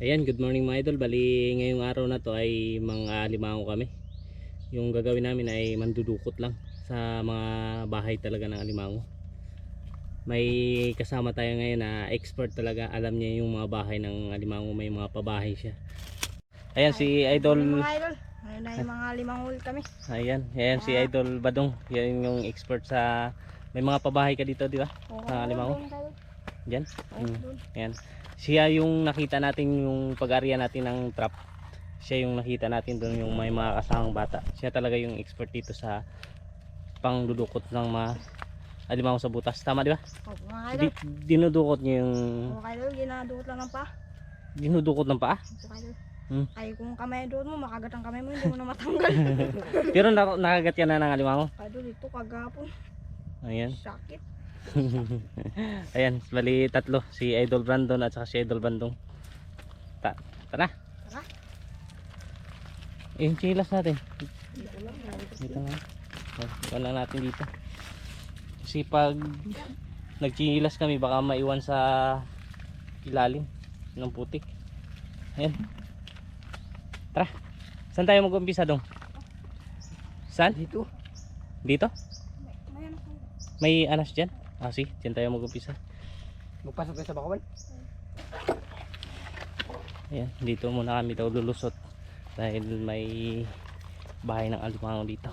Ayan, good morning mga idol. Bali, ngayong araw na to ay mga limango kami. Yung gagawin namin ay mandudukot lang sa mga bahay talaga ng alimango. May kasama tayo ngayon na expert talaga. Alam niya yung mga bahay ng alimango. May mga pabahay siya. Ayan si Idol. Mga idol. Ngayon ay mga limang ulit kami. Ayan, ayan si Idol Badong. Yan yung expert sa... May mga pabahay ka dito, di ba? Oo, Ah, limango? doon tayo. Diyan. Mm. Ayan. Siya yung nakita natin yung pag-area natin ng trap. Siya yung nakita natin doon yung may mga kasamang bata. Siya talaga yung expert dito sa pangdudukot ng mga alimango sa butas. Tama di ba? Opo, mga. Di, dinudukot niya yung Mga idol, ginadukot lang ng pa. dinudukot ng paa. Opo. Hmm. Ay, kung kamay doon mo, makagat ang kamay mo, hindi mo na matanggal. Pero na, nakagat ka na ng alimango. idol, ito kagapon. Ayan. Sakit. Ayan, bali tatlo. Si Idol Brandon at saka si Idol Bandong. Ta tara. Tara. Eh, yung chilas natin. Dito lang, narito. Dito nga. Wala natin dito. Kasi pag nagchinilas kami baka maiwan sa ilalim ng putik. Ayan. Tara. Saan tayo mag-umpisa dong? Saan? Dito. Dito? May ano? May anas dyan? Ah, si, dyan tayo mag-umpisa. Magpasok kayo sa bakawan. Ayan, dito muna kami daw lulusot dahil may bahay ng alimango dito.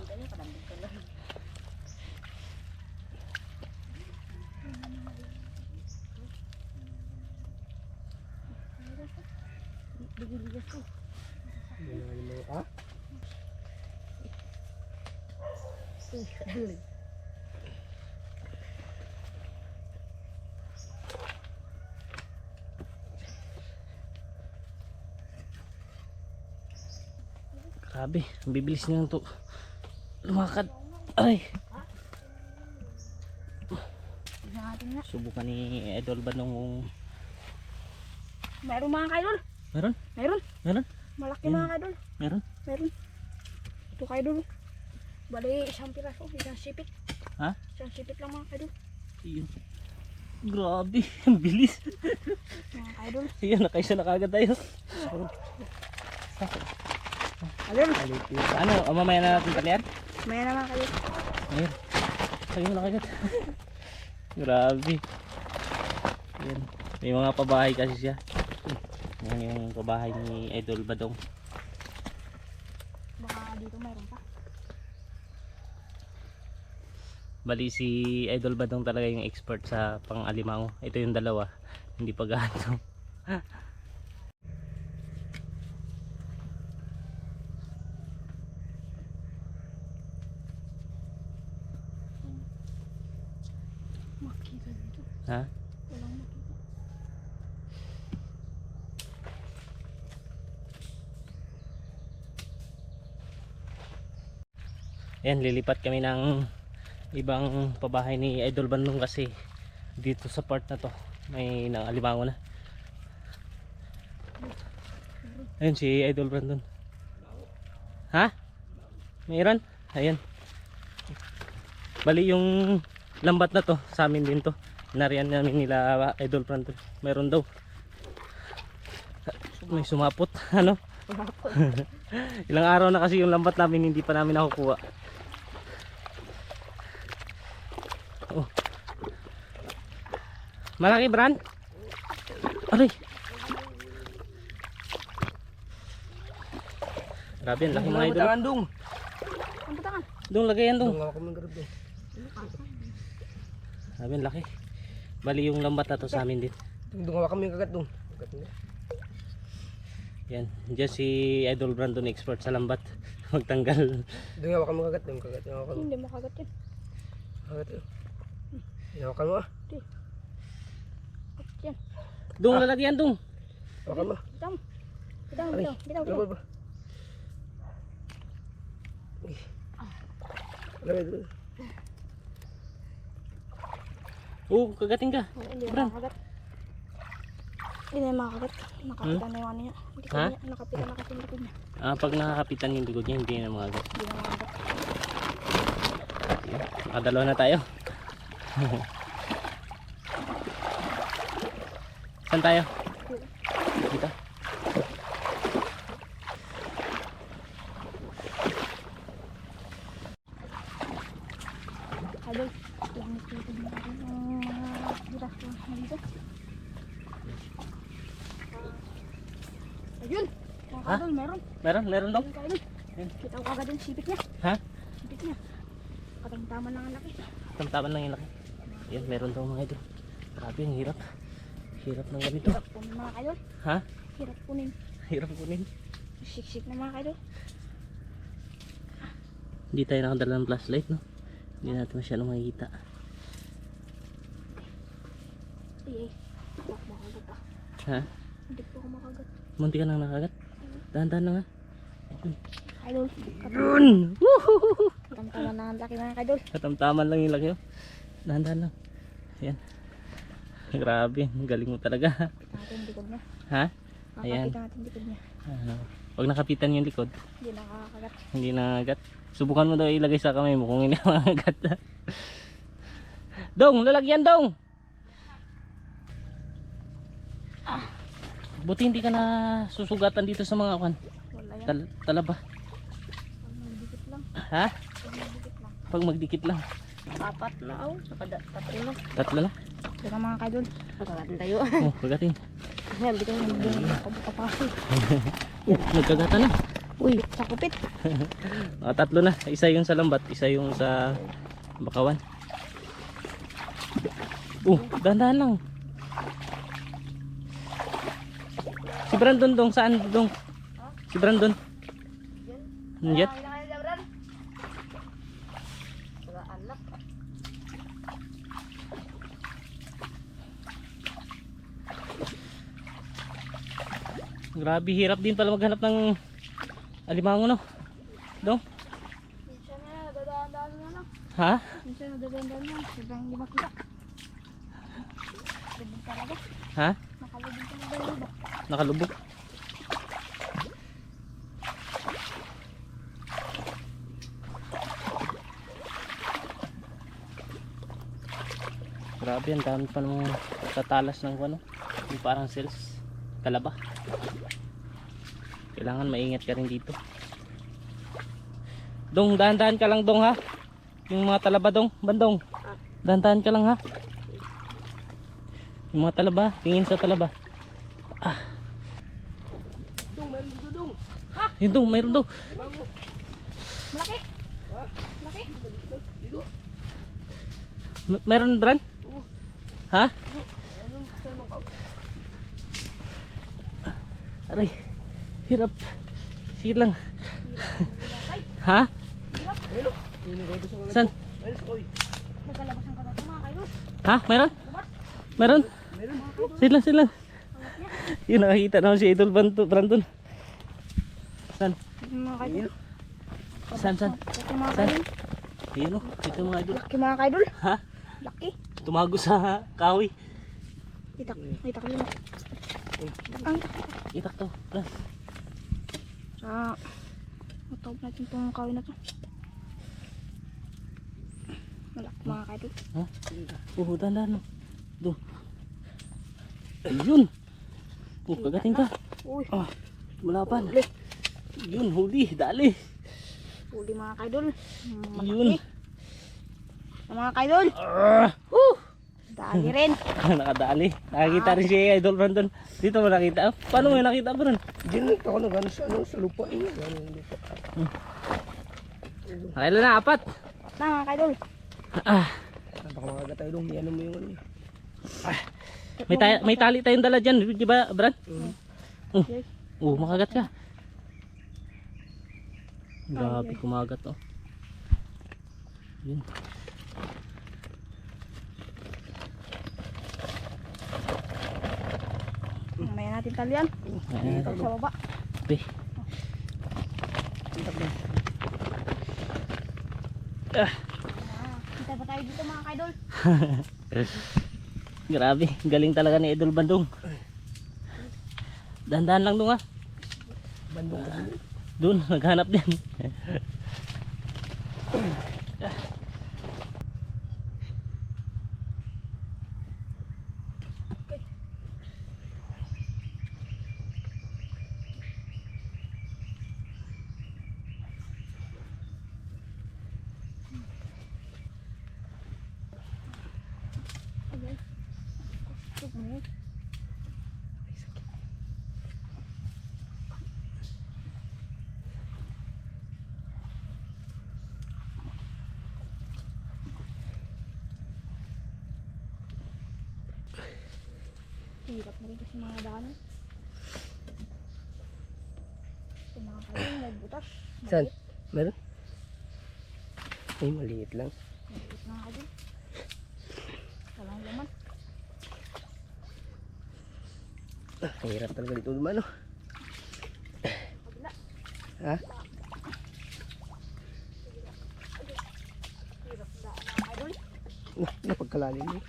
Bigibigas ko. Ha? Grabe, ang bibilis niya to. Lumakad. Ay, subukan ni Idol ba nung Meron mga idol. Meron? Meron. Meron? Malaki Yan. mga idol. Meron? Meron. Ito ka idol. Bali, isang piraso, isang sipit. Ha? Isang sipit lang mga idol. Ayun. Grabe, ang bilis. Mga idol. Ayun, nakaisa na kagad tayo. Idol. Ano, o mamaya na natin talian? May naman kayo. Ayun. Ayun na kagad. Grabe. Ayun. May mga pabahay kasi siya. Yan yung pabahay ni Idol Badong. Baka dito mayroon pa. Bali si Idol Badong talaga yung expert sa pang-alimango. Ito yung dalawa. Hindi pa gaano. Ayan, lilipat kami ng ibang pabahay ni Idol Bandung kasi dito sa part na to may nang alimango na. Ayun si Idol Brandon. Ha? Mayroon? Ayan. Bali yung lambat na to sa amin din to. Nariyan namin nila Idol Brandon. Mayroon daw. May sumapot. Ano? Ilang araw na kasi yung lambat namin hindi pa namin nakukuha. Oh. Malaki Bran? Aray. Grabe, ang laki mga idol. Tangan dong. Ang butangan. Dong, lagay yan dong. Dong dong. Grabe, ang laki. Bali yung lambat na to sa amin din. Dong ako kami kagat dong. Kagat mo. Yan, dyan si Idol Brandon expert sa lambat. Magtanggal. Dong ako kami kagat dong. Kagat. Hindi makagat yan. Kagat dong. Hinawakan mo ah. Kagat yan. Dong, lalagyan dong. Hawakan mo. Bitaw mo. Bitaw. Bitaw. Bitaw. Bitaw. Oh, kagating ka. Bran. makagat. Hindi na makagat. Nakapitan na yung ano niya. Hindi ko niya. Nakapitan na kasi yung likod niya. Ah, pag nakakapitan yung likod niya, hindi na mga Hindi na makagat. Nakadalawa na tayo. Saan tayo? Dito. Ayun! Ha? Meron. Meron? Meron daw? Kita ko agad yung sipit niya. Ha? Sipit niya. Katamtaman lang ang laki. Eh. Katamtaman lang yung laki. Yan, meron daw mga ito. Grabe, ang hirap. Hirap ng ganito. Hirap kunin mga kaidol. Ha? Hirap kunin. Hirap kunin. Siksik na mga kaidol. Hindi tayo nakadala ng flashlight, no? Hindi natin masyadong makikita. Ay, ay. Bak, makagat ah. Ha? Hindi po ako makagat. Munti ka nang nakagat? Dahan-dahan lang ha? Idol. Yun! Katang-tama na ang laki mga kaidol. Katamtaman lang yung laki, oh. Dahan-dahan lang. Ayan. Grabe, galing mo talaga. Natin likod niya. Ha? Ayan. Kakapit natin likod niya. Ah, Pag nakapitan yung likod, Hindi nakakagat. hindi nangagat. Subukan mo daw ilagay sa kamay mo kung hindi nangagat. dong, lalagyan dong! Buti hindi ka na susugatan dito sa mga kan. Wala yan. Tal talaba. Pag magdikit lang. Ha? Pag magdikit lang. Pag magdikit lang. Apat na. Nakada, tatlo lang. Tatlo lang. Ito na mga kaidol. Nakagatin tayo. Oh, pagatin. Hindi ko nang kabukapasok. Oh, nagkagata na. Uy, sakupit. Ah, tatlo na. Isa yung sa lambat, isa yung sa bakawan. Oh, dahan-dahan lang. Si Brandon dong, saan dong? Si Brandon. Yan. Grabe, hirap din pala maghanap ng alimango no. Dong? Minsan na, dadaan-daan lang. Ha? Minsan na, dadaan-daan na. Sobrang hindi makita. Lubog talaga. Ha? Nakalubog talaga. Nakalubog. Grabe, ang dami pa ng tatalas ng ano, yung parang cells, kalaba. Kailangan maingat ka rin dito. Dong, dahan-dahan ka lang dong ha. Yung mga talaba dong, bandong. Dahan-dahan ka lang ha. Yung mga talaba, tingin sa talaba. Dong, meron dito dong. Yun dong, mayroon daw. Malaki. Malaki. Meron Bran? Ha? Aray, hirap. Sige lang. ha? San? Ha? Meron? Meron? Sige lang, sige lang. Yun, nakakita naman si Idol Brandon. San? San, san? San? Ayun o, ito mga idol. Laki mga kaidol. Ha? Laki. Tumago sa kahoy. Itak. Itak. Ang Itak to. Bran. Sa matawag natin itong kawin na to. Malaki mga kaidol. Ha? Oo, dahan-dahan. no. Doon. Ayun. Oh, kagating ka. Uy, Ah, malaban. huli. Yun, huli. Dali. Huli mga kaidol. Malaki. Yun. Mga kaidol. Ah, Dali rin. nakadali. Nakakita rin si Idol Brandon. Dito mo nakita. Ah, Paano mo yung nakita, Brandon? Diyan ako na gano'n sa, ano, sa lupa. Eh. Gano'n. Nakailan na, apat. Na mga kaidol. Ah, Baka makagat tayo dong. Yan mo yung ano. eh. may, ta- may tali tayong dala dyan. Di ba, Brad? Mm. Oh, oh makagat ka. Grabe, kumagat oh. Yun. Mamaya natin talian. Ayan. Ito sa baba. Be. Ah, kita ba tayo dito mga kaidol? grabe, galing talaga ni Idol Bandong. Dahan-dahan lang dong ah. Bandong ka dun. Doon, naghanap din. Sakit mo. Hirap na rin kasi mga daan. Tumakain, may butas. Saan? Meron? Ay, maliit lang. Ah, ang hirap talaga dito naman, no? Ha? Napagkalalim eh.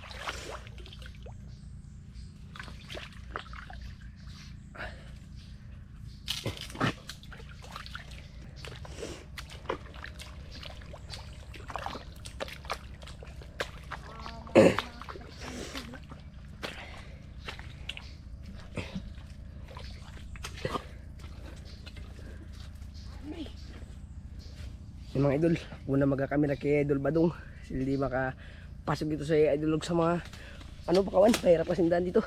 Yung mga idol, una magkakamera kay Idol Badong. Sila di makapasok dito sa Idol sa mga ano pa kawan, mahirap kasi daan dito.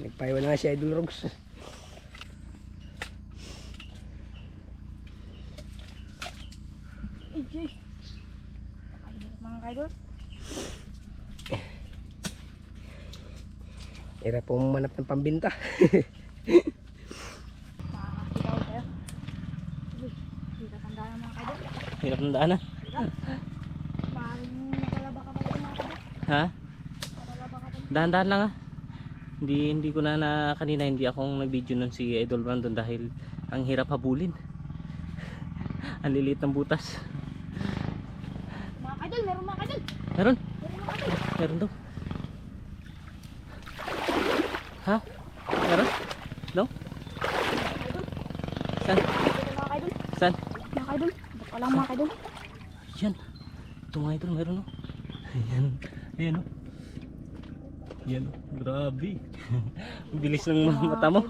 Nagpaiwan na nga si Idol Rogs. Hirap mga kaidol. Hirap pong manap ng pambinta. Makakakita ko tayo. Uy, hirap ang daanan mga kaidol. Hirap ng kaidol. Ha? Pa rin. Dahan-dahan lang ah. Hindi hindi ko na, na kanina hindi akong nag-video nun si Idol Brandon dahil ang hirap habulin. ang liliit ng butas. Mga kaidol, meron mga kaidol. Meron, Meron mga kaidol. meron daw. Ha? Meron? No? Saan? Ito mga kaidol. Saan? Mga kaidol. Baka lang mga kaidol. Yan. Ito mga idol, meron no. Ayan. Ayan oh. Yan. Grabe. Bilis ng Mga mata mo.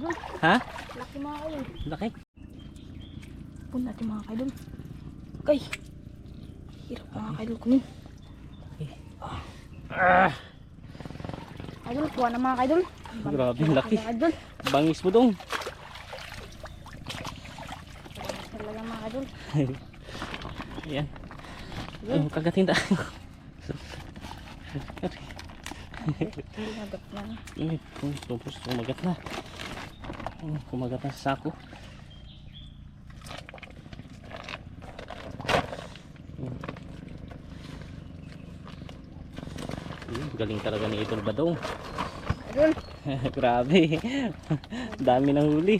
Ha? Laki mga kaidol. Laki. Pun natin mga kaidol. Okay. Hirap mga kaidol kunin. Ah, Kaidol, kuha na mga kaidol. Grabe, laki. Bangis mo dong. Talaga mga kaidol. Yan. Ay, kagatin tayo. Nagat na. Ay, tapos kumagat na. Kumagat na sa sako. Galing talaga ni Idol Badong. Grabe. Dami ng huli.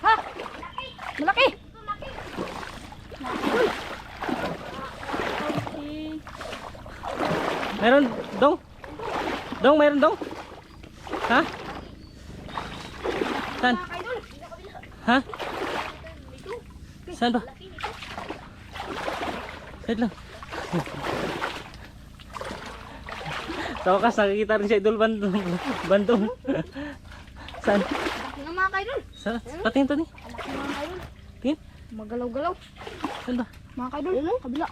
Ha? Malaki! Meron dong? Dong, meron dong? Ha? Saan? Ha? Saan ba? Saan lang? Sa wakas, nakikita rin si Idol Bandong. Bandong. Saan? Laki ng mga kaidol. Sa, patingin to ni. Laki ng mga kaidol. Tingin. Magalaw-galaw. Saan ba? Mga kaidol. Kabila.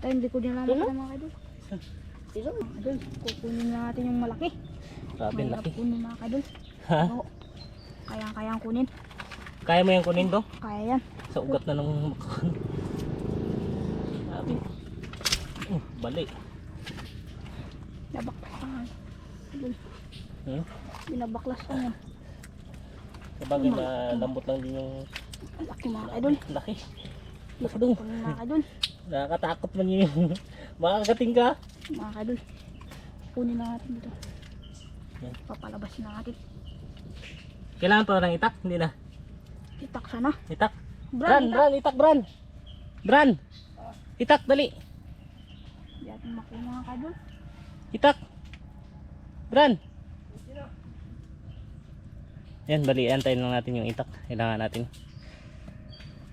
Tayo hindi ko din alam mga kaidol. Ito? Mga kaidol, kukunin na natin yung malaki. Grabe, Mahirap laki. kunin mga kaidol. Ha? Oo. Kayang-kayang kunin. Kaya mo yung kunin dong? Kaya yan. Sa ugat na ng makakon. Grabe. Oh, bali. Nabaklas. Kaidol. Hmm? Binabaklas pa yan. Sabagay na lambot lang din yung Laki mga kaidol. laki. Laki. Kunin mga kaidol. Nakakatakot man yun. Makakagating ka. Mga kaidol. Kunin na natin dito. Yan. Papalabasin na natin. Kailangan pa ng itak? Hindi na. Itak sana. Itak. Bran, Bran, itak. Bran, itak, Bran. Bran. Itak, dali. Hindi natin makuha mga kaidol. Itak. Bran. Yan, bali. Antayin lang natin yung itak. Kailangan natin.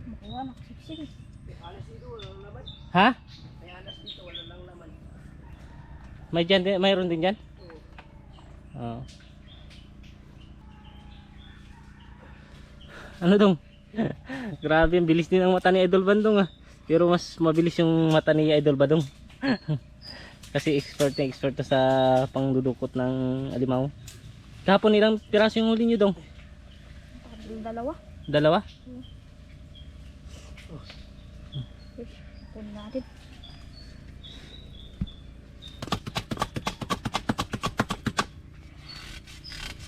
Makuha, nakasiksik. Ha? May dyan, din- mayroon din dyan? Oo. Ano dong? Grabe, ang bilis din ang mata ni Idol Bandong ah. Pero mas mabilis yung mata ni Idol Badong. Kasi expert na expert to sa pangdudukot ng alimaw. Kahapon ilang piraso yung huli nyo dong? Dalawa. Dalawa? Kunin natin.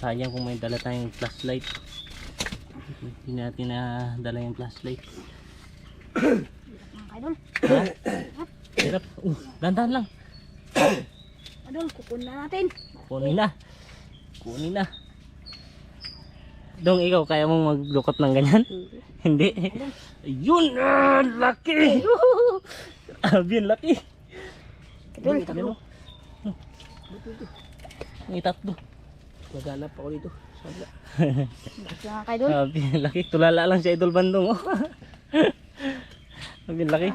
Sayang kung may dala tayong flashlight. Hindi natin na dala yung flashlight. Ha? Hirap. Uh, dandan lang. Idol, kukunin na natin. Kunin na. Kunin na. Dong, ikaw kaya mong maglukot ng ganyan? Hindi. Yun! Ah, laki! Yung laki. Idol, Ano? May tatlo. Maghanap ako dito. Sabla. mga kaidol. Grabe yung laki. Tulala lang si Idol Bandong. Oh. Laki.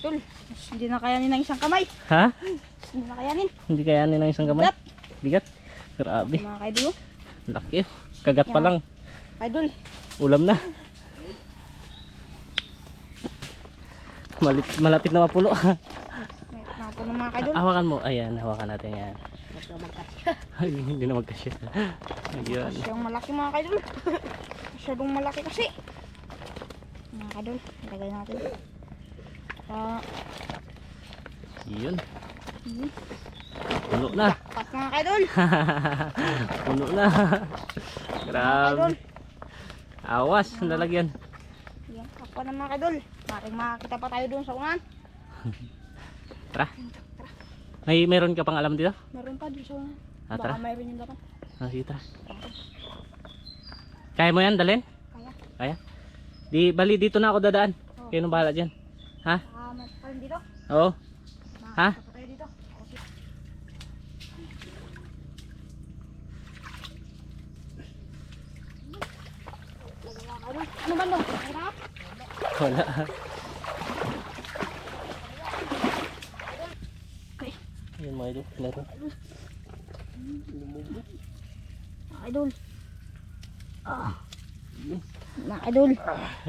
Mas hindi na kayanin ng isang kamay. Ha? Hindi na kayanin. Hindi kayanin ng isang kamay? Bigat. Bigat. Grabe. Mga kaidol. oh. Laki. Kagat pa lang. Idol, Ulam na. Malit, malapit na napo ng mga kaidol. hawakan mo. Ayan, hawakan natin yan. Hindi na magkasya. Ayun. Masyadong malaki mga kaidol. Masyadong malaki kasi. Mga kaidol, ilagay natin. Ah, Yun. hmm. Puno na. Pat mga kaidol. Puno na. Grabe. Awas, nalagyan. Yan, ako na mga kaidol. Maring makakita pa tayo doon sa unan. Tara. May meron ka pang alam dito? Meron pa doon sa unan. Ah, Baka tara. mayroon yung laman. Ah, sige, tara. Kaya mo yan, dalhin? Kaya. Kaya? Di, bali dito na ako dadaan. Oo. Kayo nang bahala dyan. Ha? Ah, may pa rin dito. Oo. Ha? Makakita pa tayo dito. Okay. Ano ba doon? Hirap? Wala. Yun mga idol. Meron. Mga idol. Ah. Mga idol.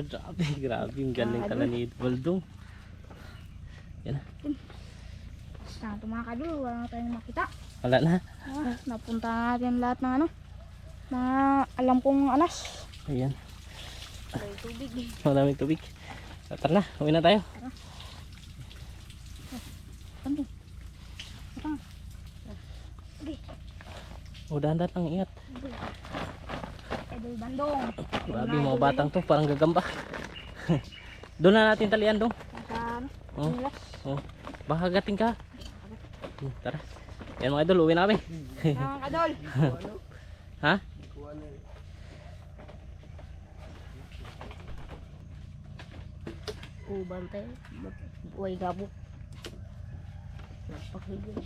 Grabe, grabe. Yung galing Ah, tala ni Baldong. Yan. Basta ito mga kaidol. Wala na tayong makita. Wala na. Ah, napunta natin lahat ng ano. Mga alam kong anas. Ayan. May tubig. Maraming tubig. Ah, Tara na. Uwi na tayo. Ano? Ito. Okay. O, dahan-dahan lang. Ingat. Idol Bandong. Grabe mga batang to. Parang gagamba. Doon na natin talian dong. Oh. Oh, baka gating ka. Hmm, Tara. Yan mga idol, uwi na kami. Mga kadol. Ha? Ubante. Buhay gabo. Napakahigil.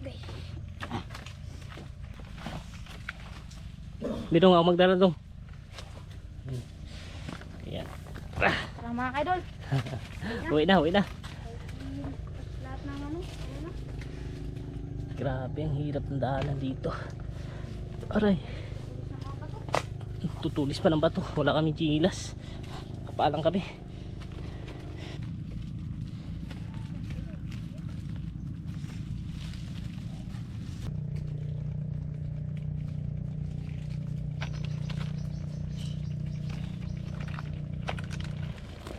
Okay. Dito nga ako magdala dong. Yan. Tara mga kadol. Uwi na, uwi na. Lahat ng ano? Grabe, ang hirap ng daanan dito. Aray. Tutulis pa ng bato. Wala kami chilas. Kapalang kami.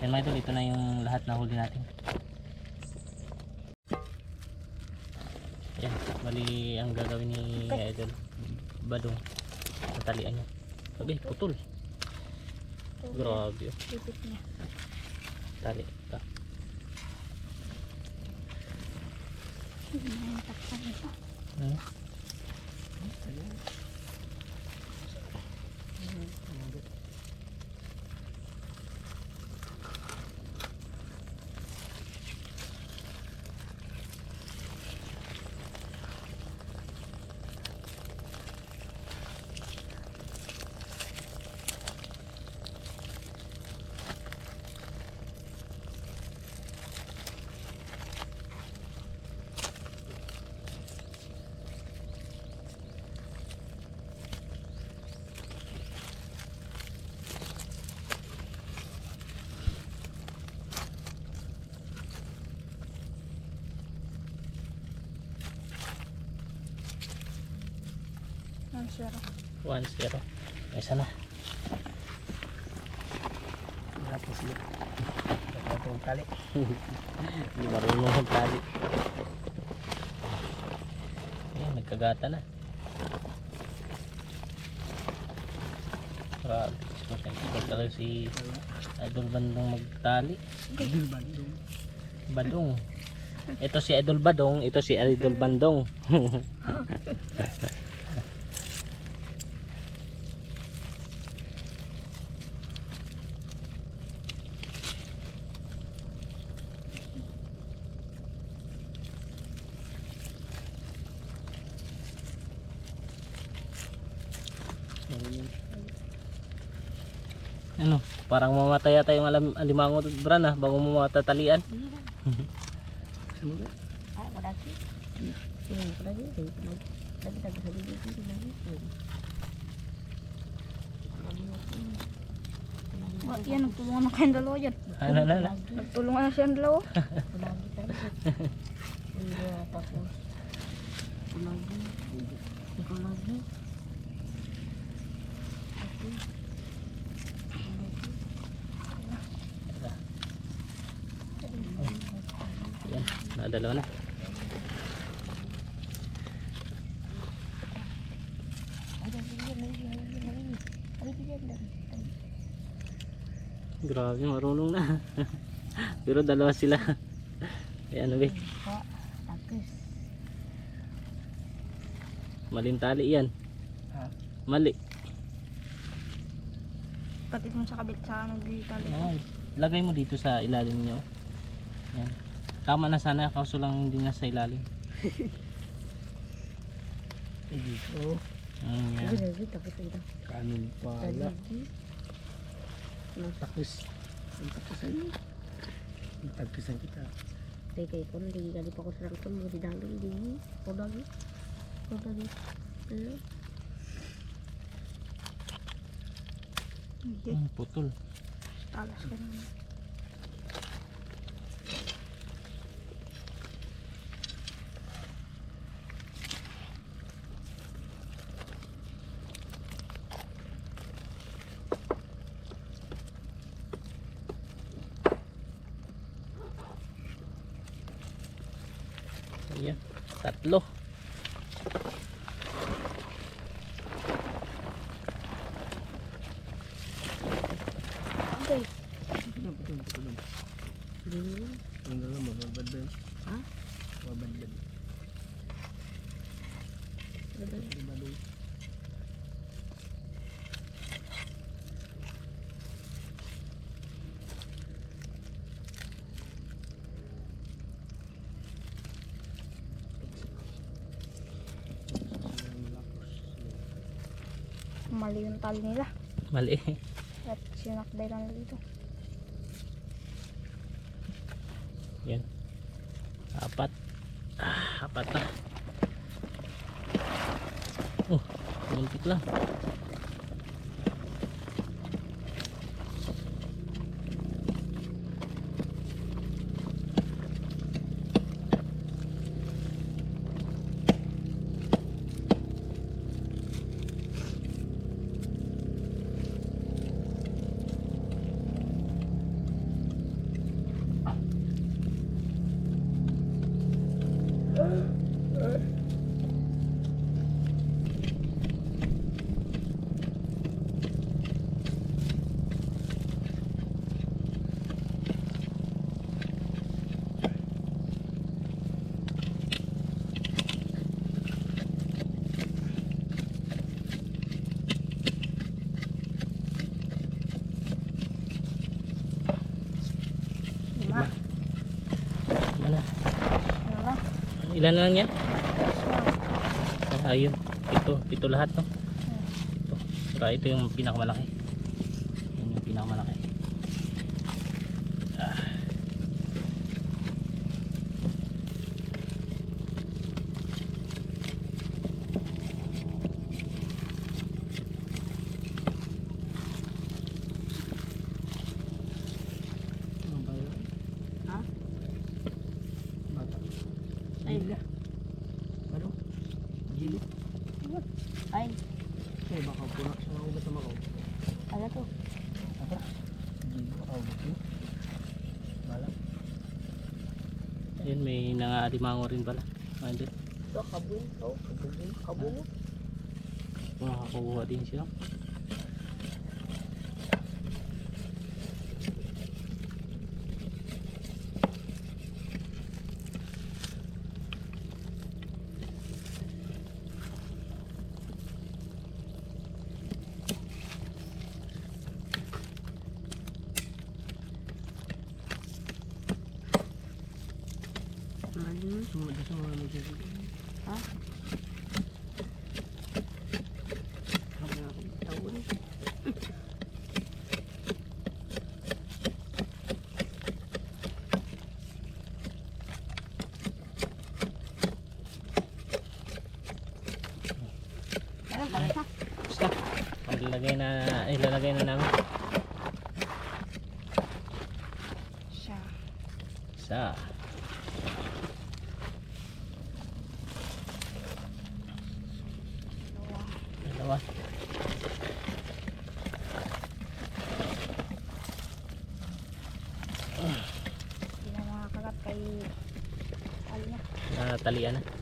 Yan mga idol, ito na yung lahat na huli natin. Yan, bali ang gagawin ni Idol Badong tatalian niya. Sabi, putol. Grabe. oh. Pipit niya. Tali. Ta. Hindi na yung takpan ito. Ano? Ang sarap. 1-0. Isa na. Itong tali. Hindi marunong magtali. Ayan, nagkagata na. Grabe. Expert talaga si Idol Bandong magtali. Idol Bandung. Badong. Ito si Idol Badong, ito si Idol Bandong. parang mamatay yata yung alam, alimango bran ah, bago mo matatalian. Yan, nagtulungan na kayong dalawa dyan. Ano na na? Nagtulungan na siyang dalawa. Tapos. Lagi. Ikaw lagi. Yan, nadalaw na. Grabe, marunong na. Pero dalawa sila. Ay ano be, Tapos. maling tali yan. Ha? Mali. Patit mo sa kabit sa ano dito. Ay, lagay mo dito sa ilalim niyo. Yan. Tama na sana, kaso lang hindi na sa ilalim. Dito. Mm, yan. Lagi lagi tapos ito. Kanin pala. Lagi. Takis. Ang takisan. Ang takisan kita. Teka, ikaw na lagi gali pa ko sa rangkon mo di dalo di. Ko lagi. Ko lagi. Ano? Hindi, Mm, putol. talas ka na. Ayan, tatlo. Okay. Putulong, putulong, putulong. Di. Ang gano'n, mababad ba yun? Ha? Mababad. Mababad. Mali yung tali nila. Mali. At sinakbay lang dito. Yan. Apat. Ah, apat na. Oh, muntik lang. Lima. Ano? Ano lang? Ilan na lang yan? Ah, ayun. Ito, ito lahat to. Ito. Pero ito yung pinakamalaki. Gili. Ay. Kaya baka pura siya ng ugat na makaw. Ala to. Aba. Gili makaw buto. Bala. Ayun, may nangarimango rin pala. Ano Ito, kabungo. Kabungo. Kabungo. Ah, Makakakuha din siya. Ilalagay na namin. Siya. Isa. Dalawa. Dalawa. Hindi na makakagat kay... Ano niya? Natalian na.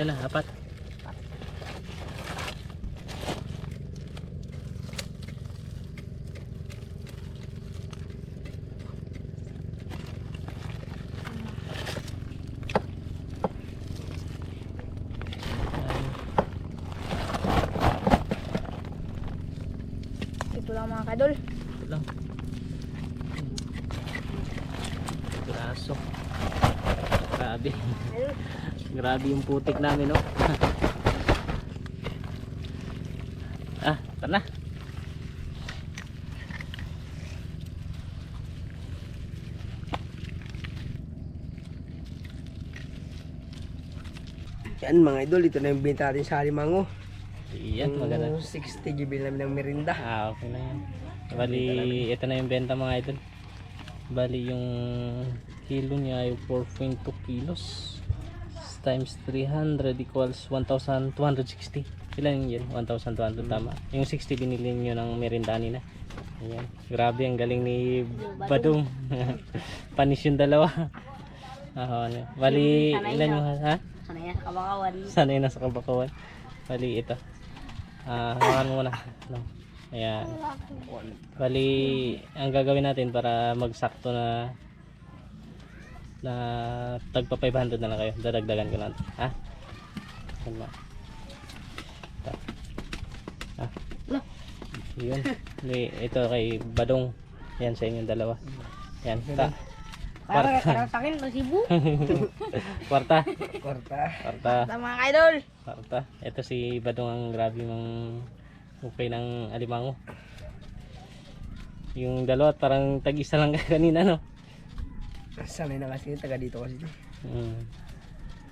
Na? Apat? Ito lang mga kadol. Ito lang. Braso. Grabe. Ayun. Grabe yung putik namin, no? ah, tara na. Yan mga idol, ito na yung binta natin sa Halimango. Iyan, maganda. Yung 60 gibil namin ng merinda. Ah, okay na yan. Bali, ito na yung benta mga idol. Bali, yung kilo niya ay 4.2 kilos times 300 equals 1,260. Ilan yun? 1,200 tama. Yung 60 binili nyo ng merindani na. Ayan. Grabe, ang galing ni Badong. Panis yung dalawa. Ah, ano. Bali, Sanay ilan na. yung ha? Sana yan, kabakawan. Sanay na sa kabakawan. Bali, ito. Ah, hawakan mo muna. No. Ayan. Bali, ang gagawin natin para magsakto na na tagpa 500 na lang kayo. Dadagdagan ko lang. Ha? Yan? Ito. Ha? Yun. May- Ito kay Badong. Yan sa inyong dalawa. Yan. Ta. Parang Kwarta. parang sa akin, nasibu. Kwarta. Kwarta. Kwarta. Ito mga kadol. Kwarta. Ito si Badong ang grabe mang upay ng alimango. Yung dalawa parang tag-isa lang kanina no. Sanay na kasi taga dito kasi. Mm.